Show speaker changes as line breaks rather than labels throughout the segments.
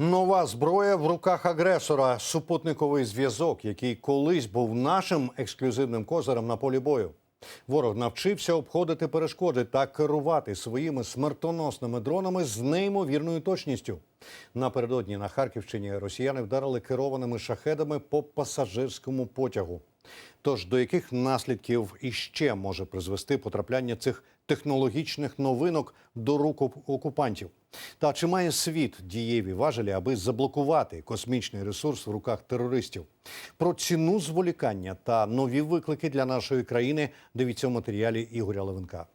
Нова зброя в руках агресора. Супутниковий зв'язок, який колись був нашим ексклюзивним козирем на полі бою. Ворог навчився обходити перешкоди та керувати своїми смертоносними дронами з неймовірною точністю. Напередодні на Харківщині росіяни вдарили керованими шахедами по пасажирському потягу. Тож до яких наслідків іще може призвести потрапляння цих технологічних новинок до рук окупантів? Та чи має світ дієві важелі, аби заблокувати космічний ресурс в руках терористів? Про ціну зволікання та нові виклики для нашої країни дивіться в матеріалі Ігоря Левенка.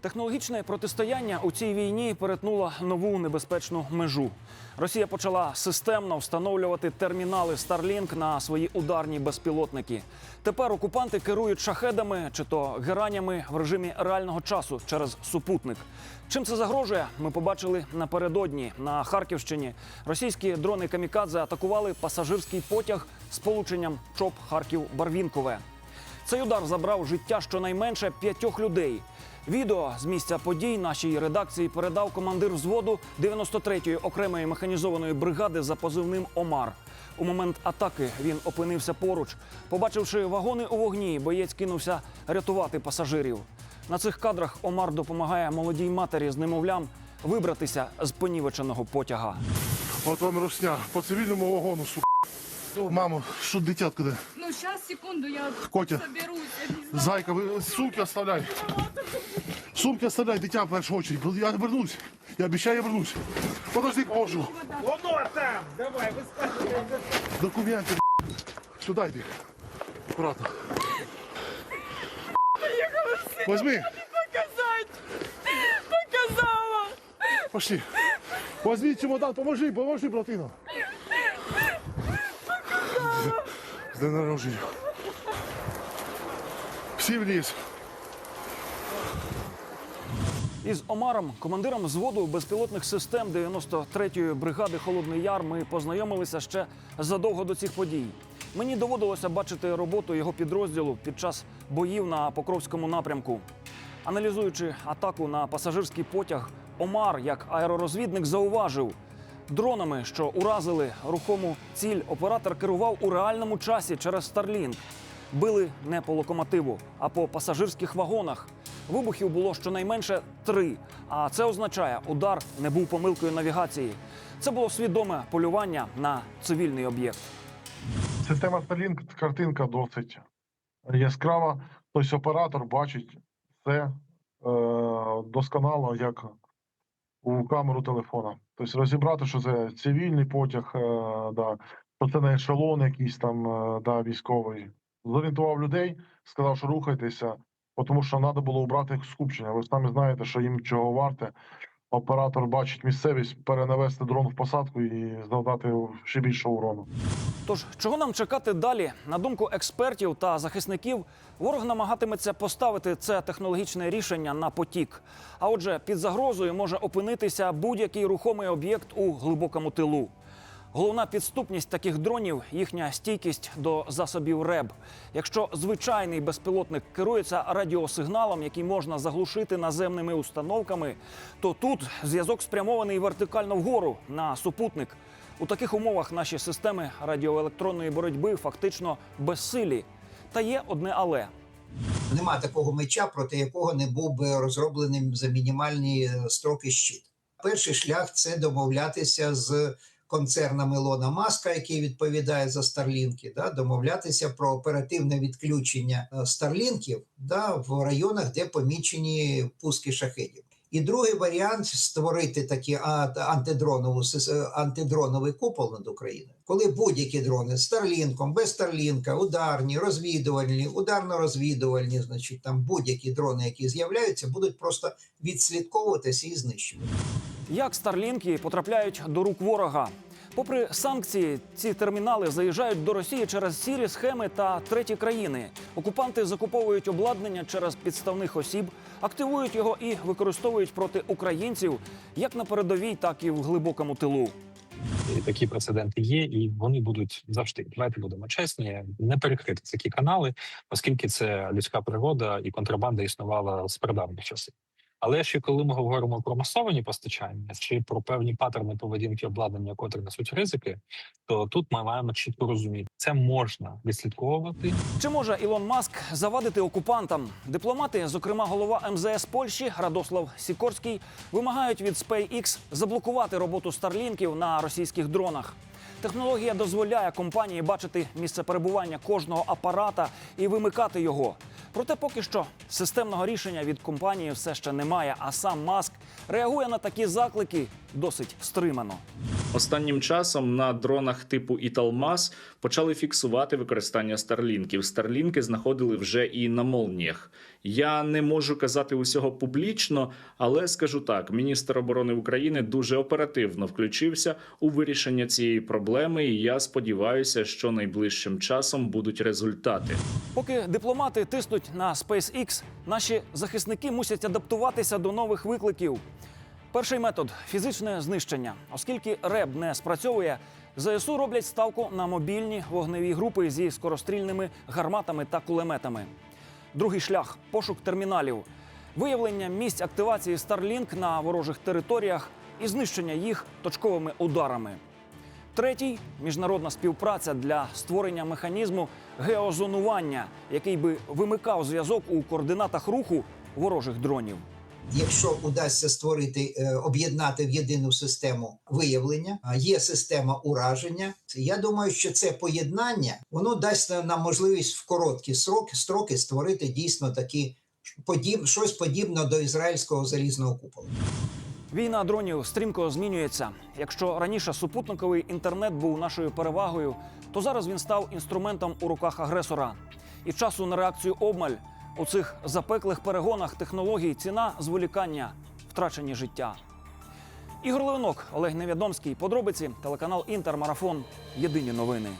Технологічне протистояння у цій війні перетнуло нову небезпечну межу. Росія почала системно встановлювати термінали Starlink на свої ударні безпілотники. Тепер окупанти керують шахедами чи то геранями в режимі реального часу через супутник. Чим це загрожує? Ми побачили напередодні на Харківщині. Російські дрони камікадзе атакували пасажирський потяг з полученням ЧОП Харків-Барвінкове. Цей удар забрав життя щонайменше п'ятьох людей. Відео з місця подій нашій редакції передав командир взводу 93-ї окремої механізованої бригади за позивним Омар. У момент атаки він опинився поруч. Побачивши вагони у вогні, боєць кинувся рятувати пасажирів. На цих кадрах Омар допомагає молодій матері з немовлям вибратися з понівеченого потяга.
От вам русня по цивільному вагону, сука. Мамо, що дитятка де?
Ну, сейчас, секунду, я
Котя.
соберусь.
Зайка, ви сумки оставляй. Сумки оставляй, дитя в першу очередь. Я вернусь. Я обіцяю, я вернусь. Подожди, поможу.
Воно там! Давай, вискакуй.
Документи. Сюди йди. Аккуратно. Возьми.
Показать! Показала!
Пошли. Возьми чемодан, поможи, поможи, братина. День народження. Всі вниз.
Із Омаром, командиром взводу безпілотних систем 93-ї бригади Холодний Яр, ми познайомилися ще задовго до цих подій. Мені доводилося бачити роботу його підрозділу під час боїв на Покровському напрямку. Аналізуючи атаку на пасажирський потяг, Омар, як аеророзвідник, зауважив. Дронами, що уразили рухому ціль, оператор керував у реальному часі через Starlink. Били не по локомотиву, а по пасажирських вагонах. Вибухів було щонайменше три. А це означає, удар не був помилкою навігації. Це було свідоме полювання на цивільний об'єкт.
Система Starlink картинка досить яскрава. Тобто оператор бачить все е, досконало, як у камеру телефона. Тобто розібрати, що це цивільний потяг, е, да, що це не ешелон якийсь там е, да, військовий. Зорієнтував людей, сказав, що рухайтеся, тому що треба було обрати скупчення. Ви самі знаєте, що їм чого варте. Оператор бачить місцевість, перенавести дрон в посадку і завдати ще більше урону.
Тож, чого нам чекати далі? На думку експертів та захисників, ворог намагатиметься поставити це технологічне рішення на потік. А отже, під загрозою може опинитися будь-який рухомий об'єкт у глибокому тилу. Головна підступність таких дронів їхня стійкість до засобів РЕБ. Якщо звичайний безпілотник керується радіосигналом, який можна заглушити наземними установками, то тут зв'язок спрямований вертикально вгору на супутник. У таких умовах наші системи радіоелектронної боротьби фактично безсилі. Та є одне але.
Нема такого меча, проти якого не був би розроблений за мінімальні е, строки щит. Перший шлях це домовлятися з концерном Ілона Маска, який відповідає за Старлінки, да, домовлятися про оперативне відключення е, старлінків да, в районах, де помічені пуски шахедів. І другий варіант створити такий а- антидронову е, антидроновий купол над Україною, коли будь-які дрони з Старлінком, без Старлінка, ударні, розвідувальні, ударно-розвідувальні, значить там будь-які дрони, які з'являються, будуть просто відслідковуватися і знищувати.
Як старлінки потрапляють до рук ворога? Попри санкції, ці термінали заїжджають до Росії через сірі схеми та треті країни. Окупанти закуповують обладнання через підставних осіб, активують його і використовують проти українців як на передовій, так і в глибокому тилу.
Такі прецеденти є, і вони будуть завжди. Давайте будемо чесні, не перекрити такі канали, оскільки це людська природа і контрабанда існувала з прадавніх часів. Але ще коли ми говоримо про масовані постачання чи про певні паттерни поведінки обладнання, котрі несуть ризики, то тут ми маємо чітко розуміти, це можна відслідковувати
Чи може Ілон Маск завадити окупантам? Дипломати, зокрема голова МЗС Польщі Радослав Сікорський, вимагають від SpaceX заблокувати роботу старлінків на російських дронах. Технологія дозволяє компанії бачити місце перебування кожного апарата і вимикати його. Проте поки що системного рішення від компанії все ще немає. А сам Маск реагує на такі заклики досить стримано.
Останнім часом на дронах типу Італмас почали фіксувати використання старлінків. Старлінки знаходили вже і на молніях. Я не можу казати усього публічно, але скажу так: міністр оборони України дуже оперативно включився у вирішення цієї проблеми, і я сподіваюся, що найближчим часом будуть результати.
Поки дипломати тиснуть на SpaceX, наші захисники мусять адаптуватися до нових викликів. Перший метод фізичне знищення. Оскільки РЕБ не спрацьовує, ЗСУ роблять ставку на мобільні вогневі групи зі скорострільними гарматами та кулеметами. Другий шлях пошук терміналів, виявлення місць активації Starlink на ворожих територіях і знищення їх точковими ударами. Третій міжнародна співпраця для створення механізму геозонування, який би вимикав зв'язок у координатах руху ворожих дронів.
Якщо удасться створити е, об'єднати в єдину систему виявлення, є система ураження. Я думаю, що це поєднання воно дасть нам можливість в короткі сроки строки створити дійсно такі подіб, щось подібне до ізраїльського залізного купола.
Війна дронів стрімко змінюється. Якщо раніше супутниковий інтернет був нашою перевагою, то зараз він став інструментом у руках агресора. І часу на реакцію обмаль у цих запеклих перегонах технологій ціна зволікання, втрачені життя. Ігор Левинок, Олег Невідомський. Подробиці телеканал Інтермарафон. Єдині новини.